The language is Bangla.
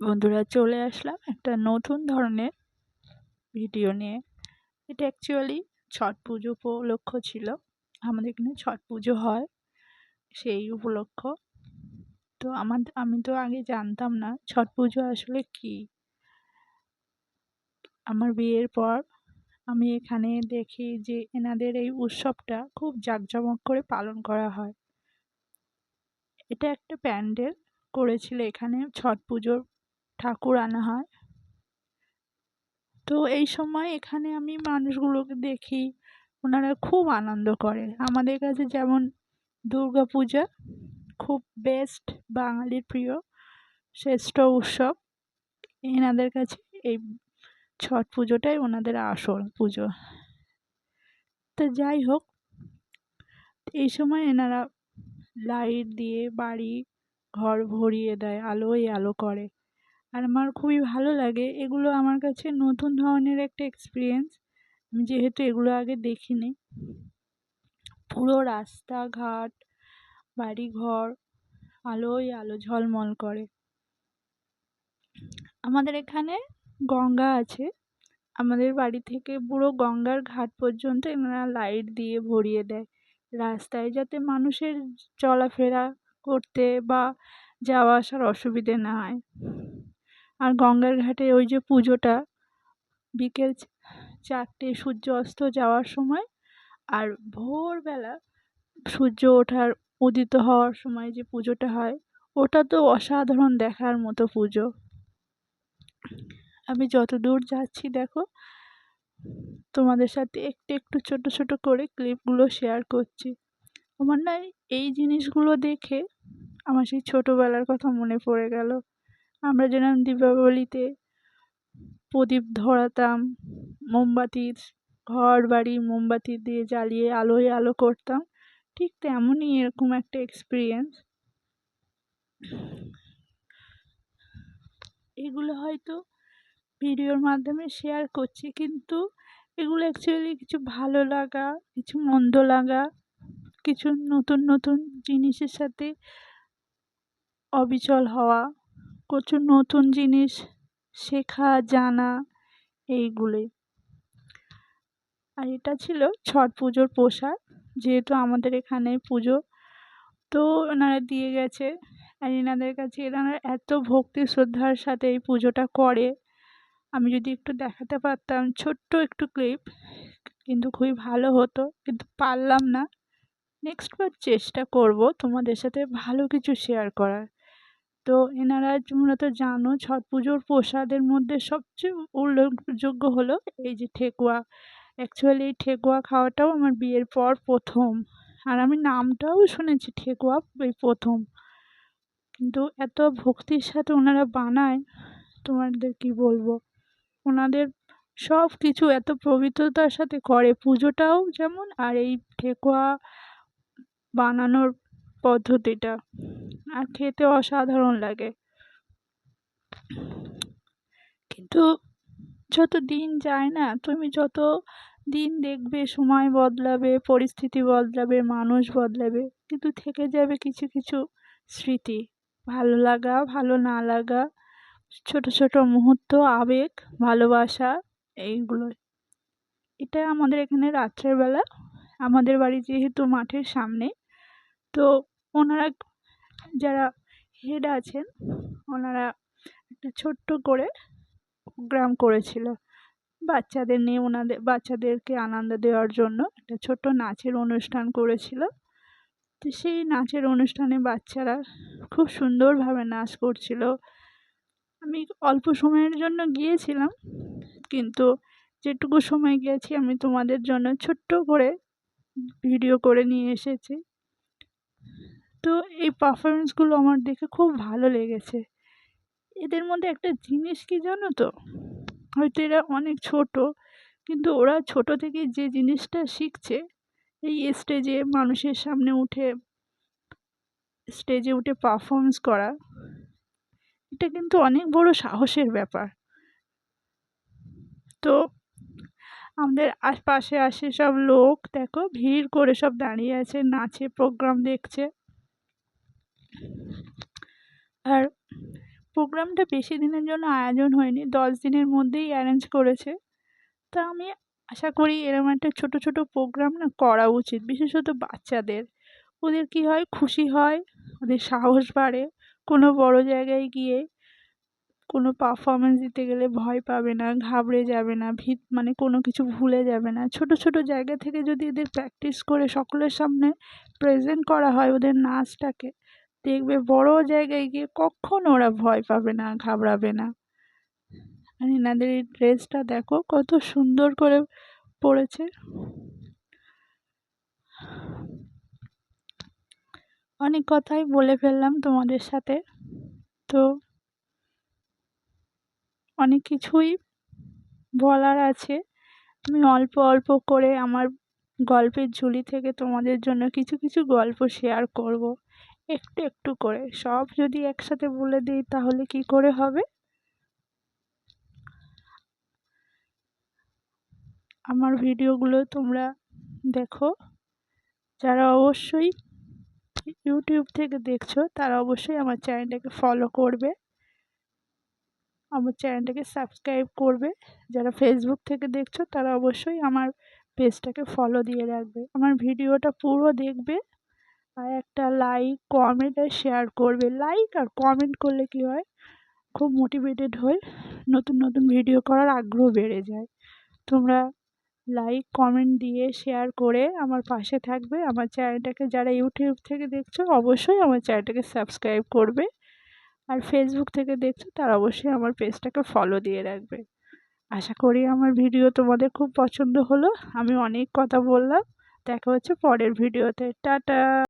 বন্ধুরা চলে আসলাম একটা নতুন ধরনের ভিডিও নিয়ে। এটা অ্যাকচুয়ালি ছট পুজো উপলক্ষ ছিল। আমাদের এখানে ছট পুজো হয় সেই উপলক্ষ। তো আমার আমি তো আগে জানতাম না ছট পুজো আসলে কি। আমার বিয়ের পর আমি এখানে দেখি যে এনাদের এই উৎসবটা খুব জাঁকজমক করে পালন করা হয়। এটা একটা প্যান্ডেল করেছিল এখানে ছট পুজোর ঠাকুর আনা হয়। তো এই সময় এখানে আমি মানুষগুলোকে দেখি, ওনারা খুব আনন্দ করে। আমাদের কাছে যেমন দুর্গা পূজা খুব বেস্ট বাঙালির প্রিয়, শ্রেষ্ঠ উৎসব। এনাদের কাছে এই ছট পুজোটাই ওনাদের আসল পুজো। তো যাই হোক, এই সময় এনারা লাইট দিয়ে বাড়ি ঘর ভরিয়ে দেয়, আলোয় আলো করে। আর আমার খুবই ভালো লাগে। এগুলো আমার কাছে নতুন ধরনের একটা এক্সপিরিয়েন্স আমি যেহেতু এগুলো আগে দেখিনি। পুরো রাস্তাঘাট, বাড়িঘর, আলোয় আলো ঝলমল করে। আমাদের এখানে গঙ্গা আছে। আমাদের বাড়ি থেকে পুরো গঙ্গার ঘাট পর্যন্ত এনারা লাইট দিয়ে ভরিয়ে দেয়। রাস্তায় যাতে মানুষের চলাফেরা করতে বা যাওয়া আসার অসুবিধে না হয়। আর গঙ্গার ঘাটে ওই যে পুজোটা, বিকেল চারটে সূর্য অস্ত যাওয়ার সময় আর ভোরবেলা সূর্য ওঠার উদিত হওয়ার সময় যে পুজোটা হয়, ওটা তো অসাধারণ দেখার মতো পুজো। আমি যত দূর যাচ্ছি দেখো, তোমাদের সাথে একটু একটু ছোট ছোট করে ক্লিপগুলো শেয়ার করছি। আমার না এই জিনিসগুলো দেখে আমার সেই ছোটোবেলার কথা মনে পড়ে গেল। আমরা যেরকম দীপাবলিতে প্রদীপ ধরাতাম, মোমবাতির ঘর বাড়ি মোমবাতি দিয়ে জ্বালিয়ে আলোয় আলো করতাম, ঠিক তেমনই এরকম একটা এক্সপিরিয়েন্স এগুলো হয়তো ভিডিওর মাধ্যমে শেয়ার করছি, কিন্তু এগুলো অ্যাকচুয়ালি কিছু ভালো লাগা, কিছু মন্দ লাগা, কিছু নতুন নতুন জিনিসের সাথে অবিচল হওয়া কিছু নতুন জিনিস শেখা, জানা এইগুলোই। আর এটা ছিল ছট পুজোর পোশাক যেহেতু আমাদের এখানে পুজো তো ওনারা দিয়ে গেছে। আর এনাদের কাছে এনারা এত ভক্তি শ্রদ্ধার সাথে এই পুজোটা করে। আমি যদি একটু দেখাতে পারতাম, ছোট্ট একটু ক্লিপ কিন্তু খুবই ভালো হতো, কিন্তু পারলাম না। নেক্সট বার চেষ্টা করব তোমাদের সাথে ভালো কিছু শেয়ার করার। তো এনারা তোমরা তো জানো ছট পুজোর প্রসাদের মধ্যে সবচেয়ে উল্লেখযোগ্য হলো এই যে ঠেকুয়া। অ্যাকচুয়ালি এই ঠেকুয়া খাওয়াটাও আমার বিয়ের পর প্রথম। আর আমি নামটাও শুনেছি ঠেকুয়া এই প্রথম। কিন্তু এত ভক্তির সাথে ওনারা বানায়, তোমাদের কি বলব? ওনাদের সব কিছু এত পবিত্রতার সাথে করে। পুজোটাও যেমন আর এই ঠেকুয়া বানানোর পদ্ধতিটা। আর খেতে অসাধারণ লাগে। কিন্তু যত দিন যায় না, তুমি যত দিন দেখবে, সময় বদলাবে, পরিস্থিতি বদলাবে, মানুষ বদলাবে, কিন্তু থেকে যাবে কিছু কিছু স্মৃতি। ভালো লাগা, ভালো না লাগা, ছোট ছোট মুহূর্ত, আবেগ, ভালোবাসা এইগুলো এটা আমাদের এখানে রাত্রের বেলা। আমাদের বাড়ি যেহেতু মাঠের সামনে তো ওনারা যারা হেড আছেন, ওনারা একটা ছোট্ট করে প্রোগ্রাম করেছিল। বাচ্চাদের নিয়ে ওনাদের, বাচ্চাদেরকে আনন্দ দেওয়ার জন্য একটা ছোট্ট নাচের অনুষ্ঠান করেছিল। তো সেই নাচের অনুষ্ঠানে বাচ্চারা খুব সুন্দরভাবে নাচ করছিল। আমি অল্প সময়ের জন্য গিয়েছিলাম, কিন্তু যেটুকু সময় গিয়েছি আমি তোমাদের জন্য ছোট্ট করে ভিডিও করে নিয়ে এসেছি। তো এই পারফরমেন্সগুলো আমার দেখে খুব ভালো লেগেছে। এদের মধ্যে একটা জিনিস কি জানো তো? হয়তো এরা অনেক ছোট, কিন্তু ওরা ছোট থেকে যে জিনিসটা শিখছে, এই স্টেজে মানুষের সামনে উঠে স্টেজে উঠে পারফরমেন্স করা, এটা কিন্তু অনেক বড় সাহসের ব্যাপার। তো আমাদের আশপাশে আসে সব লোক, দেখো ভিড় করে সব দাঁড়িয়ে আছে, নাচে প্রোগ্রাম দেখছে। আর প্রোগ্রামটা বেশি দিনের জন্য আয়োজন হয়নি, দশ দিনের মধ্যেই অ্যারেঞ্জ করেছে। তা আমি আশা করি এরকম একটা ছোটো ছোটো প্রোগ্রাম না করা উচিত, বিশেষত বাচ্চাদের। ওদের কী হয়, খুশি হয়, ওদের সাহস বাড়ে কোনো বড় জায়গায় গিয়ে। কোনো পারফরমেন্স দিতে গেলে ভয় পাবে না, ঘাবড়ে যাবে না, ভিত মানে কোনো কিছু ভুলে যাবে না। ছোট ছোট জায়গা থেকে যদি এদের প্র্যাকটিস করে সকলের সামনে প্রেজেন্ট করা হয় ওদের নাচটাকে, দেখবে বড় জায়গায় গিয়ে কখনো ওরা ভয় পাবে না, ঘাবড়াবে না। আর এনাদের এই ড্রেসটা দেখো কত সুন্দর করে পড়েছে। অনেক কথাই বলে ফেললাম তোমাদের সাথে। তো অনেক কিছুই বলার আছে। আমি অল্প অল্প করে আমার গল্পের ঝুলি থেকে তোমাদের জন্য কিছু কিছু গল্প শেয়ার করব। একটু একটু করে। সব যদি একসাথে বলে দিই তাহলে কি করে হবে? আমার ভিডিওগুলো তোমরা দেখো। যারা অবশ্যই ইউটিউব থেকে দেখছ তারা অবশ্যই আমার চ্যানেলটাকে ফলো করবে। আমার চ্যানেলটাকে সাবস্ক্রাইব করবে। যারা ফেসবুক থেকে দেখছ, তারা অবশ্যই আমার পেজটাকে ফলো দিয়ে রাখবে। আমার ভিডিওটা পুরো দেখবে আর একটা লাইক কমেন্ট আর শেয়ার করবে। লাইক আর কমেন্ট করলে কি হয়? খুব মোটিভেটেড হয়ে নতুন নতুন ভিডিও করার আগ্রহ বেড়ে যায়। তোমরা লাইক কমেন্ট দিয়ে শেয়ার করে আমার পাশে থাকবে। আমার চ্যানেলটাকে যারা ইউটিউব থেকে দেখছ, অবশ্যই আমার চ্যানেলটাকে সাবস্ক্রাইব করবে। আর ফেসবুক থেকে দেখছ তারা অবশ্যই আমার পেজটাকে ফলো দিয়ে রাখবে। আশা করি আমার ভিডিও তোমাদের খুব পছন্দ হলো। আমি অনেক কথা বললাম। দেখা হচ্ছে পরের ভিডিওতে টাটা!